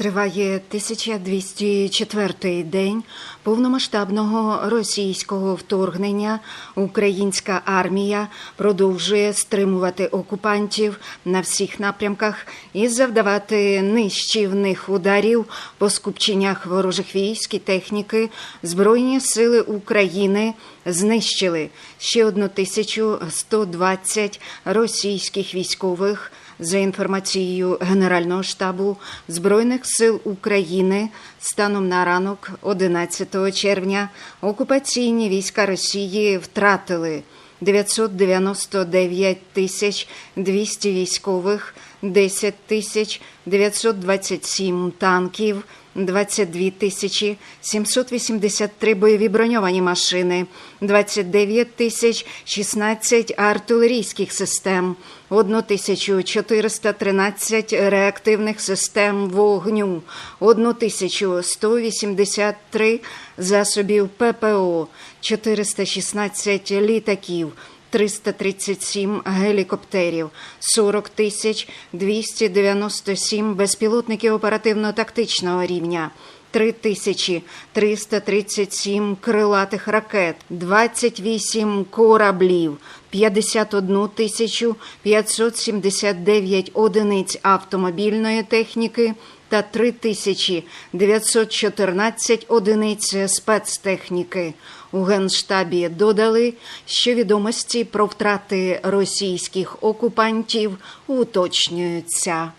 Триває 1204-й день повномасштабного російського вторгнення. Українська армія продовжує стримувати окупантів на всіх напрямках і завдавати нищівних ударів по скупченнях ворожих військ і техніки. Збройні сили України знищили ще 1120 російських військових. За інформацією Генерального штабу Збройних сил України, станом на ранок 11 червня окупаційні війська Росії втратили 999 тисяч 200 військових, 10 тисяч 927 танків, 22 тисячі 783 бойові броньовані машини, 29 тисяч 16 артилерійських систем, 1413 реактивних систем вогню, 1183 засобів ППО, 416 літаків, 337 гелікоптерів, 40 тисяч 297 безпілотників оперативно-тактичного рівня, 3337 крилатих ракет, 28 кораблів, 51 тисячу 579 одиниць автомобільної техніки та 3914 одиниць спецтехніки. У Генштабі додали, що відомості про втрати російських окупантів уточнюються.